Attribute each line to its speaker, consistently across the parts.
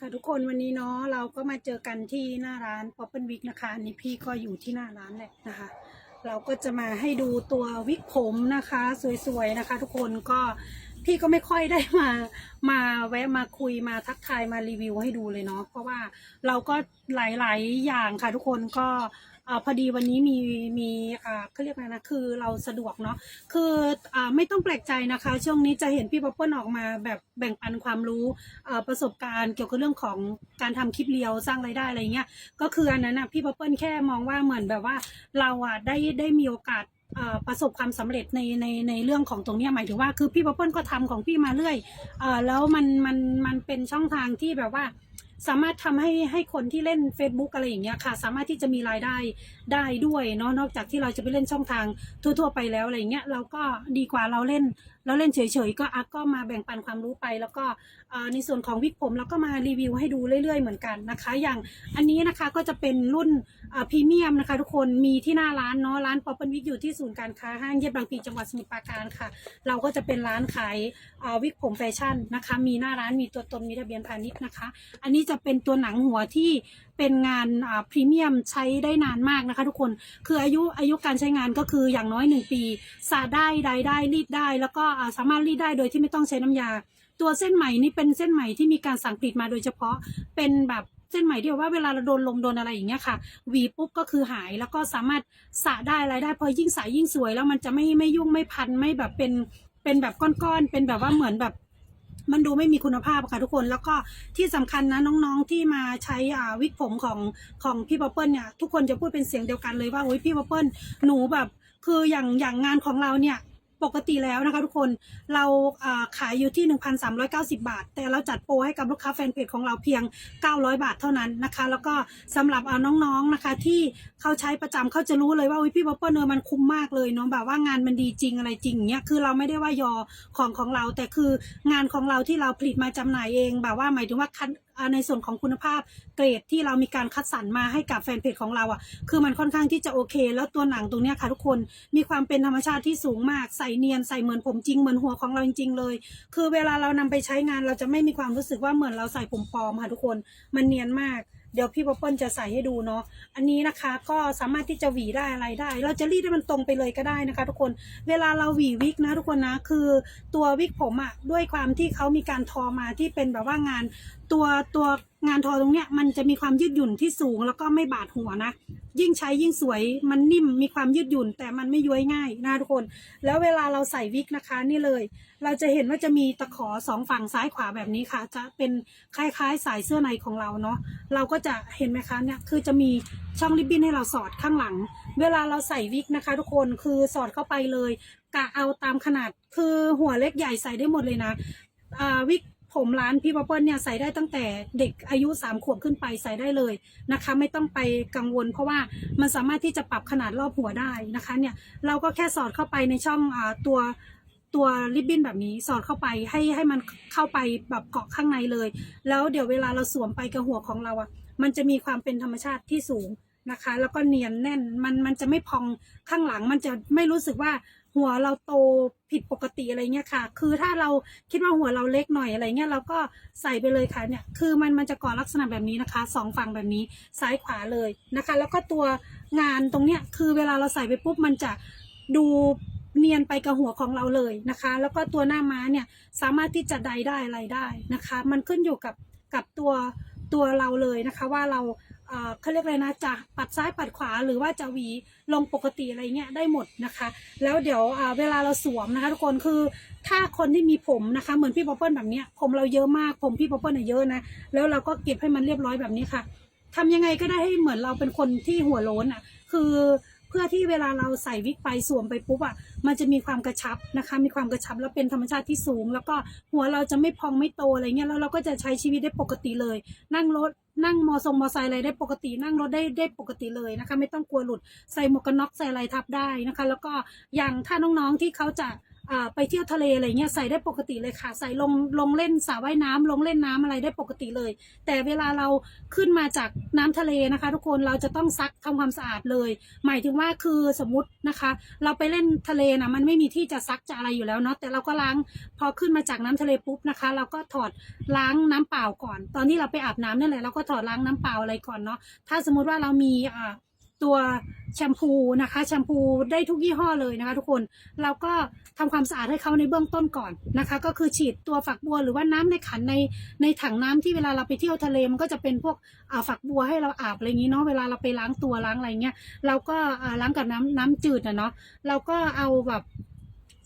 Speaker 1: ค่ะทุกคนวันนี้เนาะเราก็มาเจอกันที่หน้าร้าน p o p p e n Wig นะคะอันนี้พี่ก็อยู่ที่หน้าร้านแหละนะคะ เราก็จะมาให้ดูตัววิกผมนะคะ สวยๆนะคะ ทุกคนก็พี่ก็ไม่ค่อยได้มามาแวะมาคุยมาทักทายมารีวิวให้ดูเลยเนาะเพราะว่าเราก็หลายๆอย่างค่ะทุกคนก็ อพอดีวันนี้มีมีเขาเรียกอะไรนะคือเราสะดวกเนาะคืออไม่ต้องแปลกใจนะคะ ช่วงนี้จะเห็นพี่ป๊อปเปิ้ลออกมาแบบแบ่งปันความรู้ประสบการณ์เกี่ยวกับเรื่องของการทำคลิปเรียวสร้างรายได้อะไรเงี้ยก็คืออันนั้นนะพี่ป๊อปเปิ้ลแค่มองว่าเหมือนแบบว่าเราอะได้ได้มีโอกาสประสบความสำเร็จในในในเรื่องของตรงนี้หมายถึงว่าคือพี่ป๊อปเปิ้ลก็ทำของพี่มาเรื่อยอแล้วมันมันมันเป็นช่องทางที่แบบว่า สามารถทำให้ให้คนที่เล่น Facebook อะไรอย่างเงี้ยค่ะ สามารถที่จะมีรายได้ได้ด้วยเนาะนอกจากที่เราจะไปเล่นช่องทางทั่ว ๆ ไปแล้วอะไรอย่างเงี้ยเราก็ดีกว่าเราเล่น เราเล่นเฉยๆก็อักก็มาแบ่งปันความรู้ไป แล้วก็ในส่วนของวิกผมเราก็มารีวิวให้ดูเรื่อยๆเหมือนกันนะคะ อย่างอันนี้นะคะก็จะเป็นรุ่นพรีเมียมนะคะทุกคนมีที่หน้าร้านเนาะร้านป๊อปเปิลวิกอยู่ที่ศูนย์การค้าห้างเย็บบางพลีจังหวัดสมุทรปราการค่ะ เราก็จะเป็นร้านขายวิกผมแฟชั่นนะคะ มีหน้าร้านมีตัวตนมีทะเบียนพาณิชย์นะคะ อันนี้จะเป็นตัวหนังหัวที่เป็นงานพรีเมียมใช้ได้นานมากนะคะทุกคนคืออายุอายุการใช้งานก็คืออย่างน้อยหนึ่งปีสาได้ใดได้รีดได้ แล้วก็สามารถรีดได้โดยที่ไม่ต้องใช้น้ำยา ตัวเส้นไหมนี่เป็นเส้นไหมที่มีการสั่งผลิตมาโดยเฉพาะเป็นแบบเส้นไหมที่แบบว่าเวลาเราโดนลมโดนอะไรอย่างเงี้ยค่ะหวีปุ๊บก็คือหายแล้วก็สามารถสระได้อะไรได้พอยิ่งสระยิ่งสวย แล้วมันจะไม่ไม่ยุ่งไม่พันไม่แบบเป็นเป็นแบบก้อนๆเป็นแบบว่าเหมือนแบบมันดูไม่มีคุณภาพอะค่ะทุกคนแล้วก็ที่สำคัญนะน้องๆที่มาใช้อ่าวิกผมของของพี่ป๊อปเปิลเนี่ยทุกคนจะพูดเป็นเสียงเดียวกันเลยว่าโอ้ยพี่ป๊อปเปิลหนูแบบ คืออย่างอย่างงานของเราเนี่ย ปกติแล้วนะคะทุกคนเราขายอยู่ที่ 1,390 บาท แต่เราจัดโปรให้กับลูกค้าแฟนเพจของเราเพียง 900 บาทเท่านั้นนะคะ แล้วก็สำหรับเอาน้องๆนะคะ ที่เขาใช้ประจำเขาจะรู้เลยว่าพี่ป๊อปเปิลเนอมันคุ้มมากเลยเนาะแบบว่างานมันดีจริงอะไรจริงเงี้ยคือเราไม่ได้ว่ายอของของเรา แต่คืองานของเราที่เราผลิตมาจำหน่ายเอง แบบว่าหมายถึงว่าคัดอ่า ในส่วนของคุณภาพเกรดที่เรามีการคัดสรรมาให้กับแฟนเพจของเราอะคือมันค่อนข้างที่จะโอเค แล้วตัวหนังตรงเนี้ยค่ะทุกคนมีความเป็นธรรมชาติที่สูงมากใส่เนียนใส่เหมือนผมจริงเหมือนหัวของเราจริงๆเลย คือเวลาเรานำไปใช้งานเราจะไม่มีความรู้สึกว่าเหมือนเราใส่ผมปลอมค่ะทุกคนมันเนียนมาก เดี๋ยวพี่ป๊อปเปิลจะใส่ให้ดูเนาะอันนี้นะคะก็สามารถที่จะหวีได้อะไรได้ เราจะรีดให้มันตรงไปเลยก็ได้นะคะ ทุกคนเวลาเราหวีวิกนะทุกคนนะคือตัววิกผมอะด้วยความที่เขามีการทอมาที่เป็นแบบว่างานตัวตัวงานทอตรงเนี้ยมันจะมีความยืดหยุ่นที่สูงแล้วก็ไม่บาดหัวนะ ยิ่งใช้ยิ่งสวย มันนิ่มมีความยืดหยุ่น แต่มันไม่ย้วยง่ายนะทุกคน แล้วเวลาเราใส่วิกนะคะนี่เลย เราจะเห็นว่าจะมีตะขอสองฝั่งซ้ายขวาแบบนี้ค่ะ จะเป็นคล้ายๆ สายเสื้อในของเราเนาะเราก็จะเห็นไหมคะเนี่ยคือจะมีช่องริบบิ้นให้เราสอดข้างหลัง เวลาเราใส่วิกนะคะ ทุกคนคือสอดเข้าไปเลยกะเอาตามขนาดคือหัวเล็กใหญ่ใส่ได้หมดเลยนะอ่าวิก ผมร้านพี่ป๊อปเปิลเนี่ยใส่ได้ตั้งแต่เด็กอายุสามขวบขึ้นไปใส่ได้เลยนะคะ ไม่ต้องไปกังวล เพราะว่ามันสามารถที่จะปรับขนาดรอบหัวได้นะคะเนี่ยเราก็แค่สอดเข้าไปในช่องอตัวตัวริบบิ้นแบบนี้สอดเข้าไปให้ให้มันเข้าไปแบบเกาะข้างในเลย แล้วเดี๋ยวเวลาเราสวมไปกับหัวของเราอะมันจะมีความเป็นธรรมชาติที่สูงนะคะ แล้วก็เนียนแน่นมันมันจะไม่พองข้างหลังมันจะไม่รู้สึกว่า หัวเราโตผิดปกติอะไรเงี้ยค่ะ คือถ้าเราคิดว่าหัวเราเล็กหน่อยอะไรเงี้ยเราก็ใส่ไปเลยค่ะเนี่ย คือมันมันจะก่อลักษณะแบบนี้นะคะสองฝั่งแบบนี้ซ้ายขวาเลยนะคะ แล้วก็ตัวงานตรงเนี้ยคือเวลาเราใส่ไปปุ๊บมันจะดูเนียนไปกับหัวของเราเลยนะคะ แล้วก็ตัวหน้าม้าเนี่ยสามารถที่จะใดได้อะไรได้นะคะ มันขึ้นอยู่กับกับตัวตัวเราเลยนะคะ ว่าเรา เขาเรียกอะไรนะจะปัดซ้ายปัดขวาหรือว่าจะหวีลงปกติอะไรเงี้ยได้หมดนะคะ แล้วเดี๋ยวเวลาเราสวมนะคะ ทุกคนคือถ้าคนที่มีผมนะคะ เหมือนพี่ป๊อปเปิลแบบเนี้ยผมเราเยอะมากผมพี่ป๊อปเปิลเนี่ยเยอะนะแล้วเราก็เก็บให้มันเรียบร้อยแบบนี้ค่ะทำยังไงก็ได้ให้เหมือนเราเป็นคนที่หัวโล้นอะ คือ พื่อที่เวลาเราใส่วิกไปสวมไปปุ๊บอะมันจะมีความกระชับนะคะ มีความกระชับแล้วเป็นธรรมชาติที่สูง แล้วก็หัวเราจะไม่พองไม่โตอะไรเงี้ยแล้วเราก็จะใช้ชีวิตได้ปกติเลย นั่งรถนั่งมอทรงมอไซค์อะไรได้ปกตินั่งรถได้ได้ปกติเลยนะคะ ไม่ต้องกลัวหลุดใส่หมวกกันน็อกใส่อะไรทับได้นะคะ แล้วก็อย่างถ้าน้องๆที่เขาจะ ไปเที่ยวทะเลอะไรเงี้ยใส่ได้ปกติเลยค่ะ ใส่ลงลงเล่นสระว่ายน้ำลงเล่นน้ำอะไรได้ปกติเลย แต่เวลาเราขึ้นมาจากน้ำทะเลนะคะ ทุกคนเราจะต้องซักทำความสะอาดเลย หมายถึงว่าคือสมมตินะคะ เราไปเล่นทะเลนะมันไม่มีที่จะซักจะอะไรอยู่แล้วเนาะแต่เราก็ล้างพอขึ้นมาจากน้ำทะเลปุ๊บนะคะ เราก็ถอดล้างน้ำเปล่าก่อน ตอนที่เราไปอาบน้ำนั่นแหละเราก็ถอดล้างน้ำเปล่าอะไรก่อนเนาะถ้าสมมุติว่าเรามีอ่า ตัวแชมพูนะคะแชมพูได้ทุกยี่ห้อเลยนะคะ ทุกคนเราก็ทำความสะอาดให้เขาในเบื้องต้นก่อนนะคะ ก็คือฉีดตัวฝักบัวหรือว่าน้ำในขันในในถังน้ำที่เวลาเราไปเที่ยวทะเลมันก็จะเป็นพวกฝักบัวให้เราอาบอะไรอย่างนี้เนาะเวลาเราไปล้างตัวล้างอะไรเงี้ยเราก็ล้างกับน้ำน้ำจืดนะเนาะเราก็เอาแบบ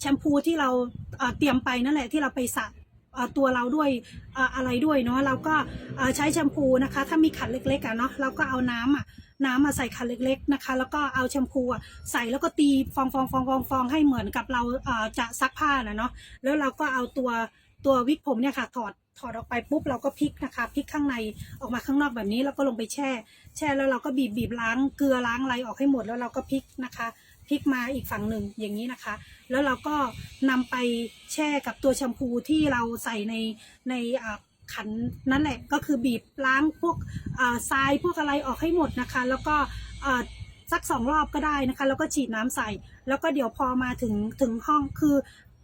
Speaker 1: แชมพูที่เราเตรียมไปนั่นแหละที่เราไปสระตัวเราด้วยอะไรด้วยเนาะเราก็ใช้แชมพูนะคะ ถ้ามีขันเล็กๆอะเนาะเราก็เอาน้ำอะ น้ำมาใส่ขันเล็ก ๆนะคะ แล้วก็เอาแชมพูใส่แล้วก็ตีฟองฟองฟองฟองฟองให้เหมือนกับเราจะซักผ้านะเนาะแล้วเราก็เอาตัวตัววิกผมเนี่ยค่ะถอดถอดออกไปปุ๊บเราก็พลิกนะคะพลิกข้างในออกมาข้างนอกแบบนี้แล้วก็ลงไปแช่ แช่แล้วเราก็บีบบีบล้างเกลือล้างอะไรออกให้หมดแล้วเราก็พลิกนะคะพลิกมาอีกฝั่งหนึ่งอย่างนี้นะคะ แล้วเราก็นำไปแช่กับตัวแชมพูที่เราใส่ในในอ่า ขันนั่นแหละก็คือบีบล้างพวกทรายพวกอะไรออกให้หมดนะคะ แล้วก็สักสองรอบก็ได้นะคะ แล้วก็ฉีดน้ำใส่ แล้วก็เดี๋ยวพอมาถึงถึงห้องคือ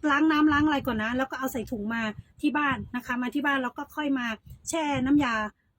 Speaker 1: ล้างน้ำล้างอะไรก่อนนะ แล้วก็เอาใส่ถุงมาที่บ้านนะคะ มาที่บ้านแล้วก็ค่อยมาแช่น้ำยา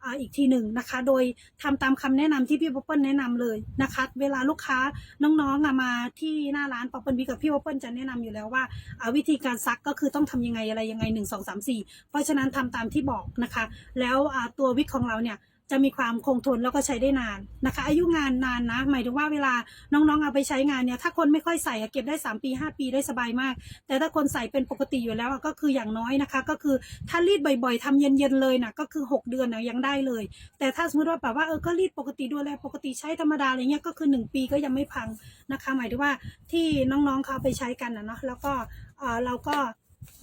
Speaker 1: อ,อีกทีหนึ่งนะคะ โดยทำตามคำแนะนำที่พี่ป๊อปเปิลแนะนำเลยนะคะ เวลาลูกค้าน้องๆมาที่หน้าร้านป๊อปเปิลวีกับพี่ป๊อปเปิลจะแนะนำอยู่แล้วว่าอ่าวิธีการซักก็คือต้องทำยังไงอะไรยังไงหนึ่งสองสามสี่เพราะฉะนั้นทำตามที่บอกนะคะ แล้วตัววิกของเราเนี่ย จะมีความคงทนแล้วก็ใช้ได้นานนะคะ อายุงานนานนะ หมายถึงว่าเวลาน้องๆเอาไปใช้งานเนี่ย ถ้าคนไม่ค่อยใส่เก็บได้ 3 ปี 5 ปีได้สบายมาก แต่ถ้าคนใส่เป็นปกติอยู่แล้วก็คืออย่างน้อยนะคะ ก็คือถ้ารีดบ่อยๆทำเย็นๆเลยนะก็คือ 6 เดือนนะยังได้เลย แต่ถ้าสมมติว่าแบบว่าเออก็รีดปกติดูแลปกติใช้ธรรมดาอะไรเงี้ยก็คือ 1 ปีก็ยังไม่พังนะคะ หมายถึงว่าที่น้องๆเขาเอาไปใช้กันนะเนาะแล้วก็เออเราก็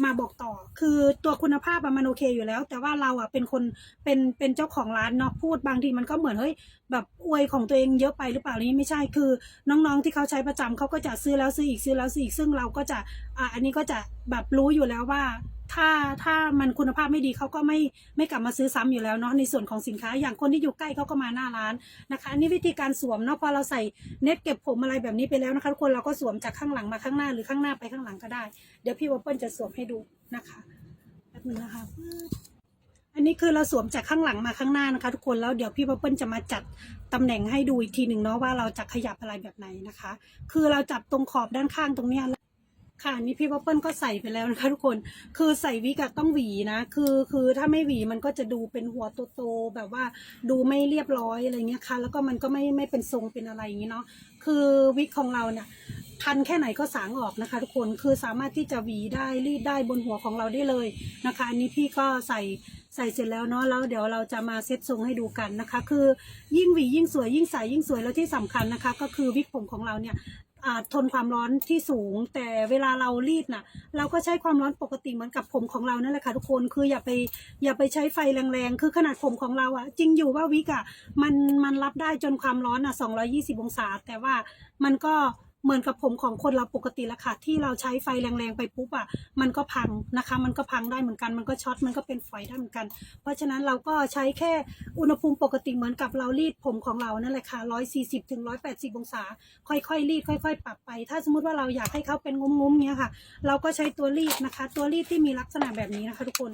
Speaker 1: มาบอกต่อ คือตัวคุณภาพมันโอเคอยู่แล้ว แต่ว่าเราอะเป็นคนเป็นเป็นเจ้าของร้านเนาะพูดบางทีมันก็เหมือนเฮ้ยแบบอวยของตัวเองเยอะไปหรือเปล่านี่ไม่ใช่คือ น้องๆที่เขาใช้ประจำเขาก็จะซื้อแล้วซื้ออีกซื้อแล้วซื้ออีกซึ่งเราก็จะอ่าอันนี้ก็จะแบบรู้อยู่แล้วว่า ถ้าถ้ามันคุณภาพไม่ดีเขาก็ไม่ไม่กลับมาซื้อซ้ำอยู่แล้วเนาะในส่วนของสินค้า อย่างคนที่อยู่ใกล้เขาก็มาหน้าร้านนะคะนนี้วิธีการสวมเนาะพอเราใส่เน็ตเก็บผมอะไรแบบนี้ไปแล้วนะคะทุกคนเราก็สวมจากข้างหลังมาข้างหน้าหรือข้างหน้าไปข้างหลังก็ได้ เดี๋ยวพี่วอปเปิลจะสวมให้ดูนะคะแป๊บนึงนะคะอันนี้คือเราสวมจากข้างหลังมาข้างหน้านะคะ ทุกคนแล้วเดี๋ยวพี่ป๊อปเปิลจะมาจัดตำแหน่งให้ดูอีกทีหนึ่งเนาะว่าเราจะขยับอะไรแบบไหนนะคะ คือเราจับตรงขอบด้านข้างตรงเนี้ย ค่ะอันนี่พี่ป๊อปเปิลก็ใส่ไปแล้วนะคะทุกคนคือใส่วิกอะต้องหวีนะ คือคือถ้าไม่หวีมันก็จะดูเป็นหัวโตๆแบบว่าดูไม่เรียบร้อยอะไรเงี้ยค่ะ แล้วก็มันก็ไม่ไม่เป็นทรงเป็นอะไรอย่างงี้เนาะคือวิกของเราเนี่ยพันแค่ไหนก็สางออกนะคะ ทุกคนคือสามารถที่จะหวีได้รีดได้บนหัวของเราได้เลยนะคะอันนี้พี่ก็ใส่ใส่เสร็จแล้วเนาะแล้วเดี๋ยวเราจะมาเซ็ตทรงให้ดูกันนะคะ คือยิ่งหวียิ่งสวยยิ่งใสยิ่งสวยแล้วที่สำคัญนะคะ ก็คือวิกผมของเราเนี่ย ทนความร้อนที่สูง แต่เวลาเรารีดน่ะ เราก็ใช้ความร้อนปกติเหมือนกับผมของเรานั่นแหละค่ะทุกคนคืออย่าไปอย่าไปใช้ไฟแรงๆ คือขนาดผมของเราอะจริงอยู่ว่าวิกอะมันมันรับได้จนความร้อนอะ220 องศา แต่ว่ามันก็ เหมือนกับผมของคนเราปกติละค่ะ ที่เราใช้ไฟแรงๆไปปุ๊บอะมันก็พังนะคะ มันก็พังได้เหมือนกัน มันก็ช็อตมันก็เป็นฝอยได้เหมือนกัน เพราะฉะนั้นเราก็ใช้แค่อุณหภูมิปกติเหมือนกับเรารีดผมของเรานั่นแหละค่ะ140ถึง180องศา ค่อยๆรีดค่อย ๆ ปรับไป ถ้าสมมติว่าเราอยากให้เขาเป็นงุ้มๆเนี้ยค่ะ เราก็ใช้ตัวรีดนะคะ ตัวรีดที่มีลักษณะแบบนี้นะคะ ทุกคน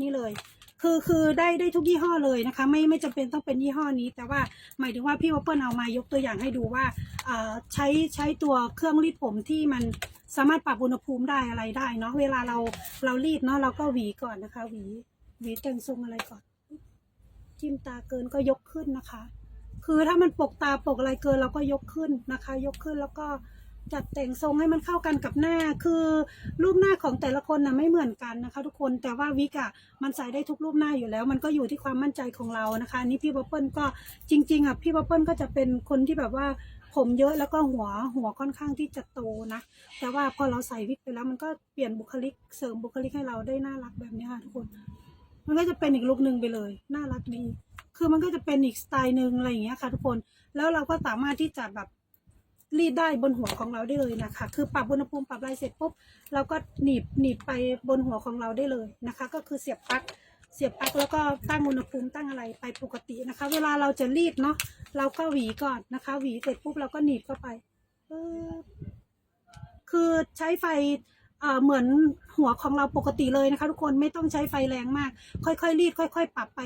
Speaker 1: นี่เลย คือคือได้ได้ทุกยี่ห้อเลยนะคะ ไม่ไม่จำเป็นต้องเป็นยี่ห้อนี้ แต่ว่าหมายถึงว่าพี่วอปเปิลเอามายกตัวอย่างให้ดูว่าอ่าใช้ใช้ตัวเครื่องรีดผมที่มันสามารถปรับอุณหภูมิได้อะไรได้เนาะเวลาเราเรารีดเนาะเราก็หวีก่อนนะคะหวีหวีแต่งทรงอะไรก่อน จิ้มตาเกินก็ยกขึ้นนะคะ คือถ้ามันปกตาปกอะไรเกินเราก็ยกขึ้นนะคะ ยกขึ้นแล้วก็ จัดแต่งทรงให้มันเข้ากันกับหน้า คือรูปหน้าของแต่ละคนนะไม่เหมือนกันนะคะ ทุกคนแต่ว่าวิกอะมันใส่ได้ทุกรูปหน้าอยู่แล้ว มันก็อยู่ที่ความมั่นใจของเรานะคะอันนี่พี่บับเปิลก็จริงๆอะพี่บับเปิลก็จะเป็นคนที่แบบว่าผมเยอะแล้วก็หัวหัวค่อนข้างที่จะโตนะ แต่ว่าพอเราใส่วิกไปแล้วมันก็เปลี่ยนบุคลิกเสริมบุคลิกให้เราได้น่ารักแบบนี้ค่ะทุกคน มันก็จะเป็นอีกลุคหนึ่งไปเลย น่ารักดี คือมันก็จะเป็นอีกสไตล์หนึ่งอะไรอย่างเงี้ยค่ะ ทุกคน แล้วเราก็สามารถที่จะแบบ รีดได้บนหัวของเราได้เลยนะคะ คือปรับอุณหภูมิปรับอะไรเสร็จปุ๊บเราก็หนีบหนีบไปบนหัวของเราได้เลยนะคะ ก็คือเสียบปลั๊กเสียบปลั๊กแล้วก็ตั้งอุณหภูมิตั้งอะไรไปปกตินะคะ เวลาเราจะรีดเนาะเราก็หวีก่อนนะคะหวีเสร็จปุ๊บเราก็หนีบเข้าไปคือใช้ไฟเหมือนหัวของเราปกติเลยนะคะ ทุกคนไม่ต้องใช้ไฟแรงมาก ค่อยๆรีด ค่อย ๆ ปรับไป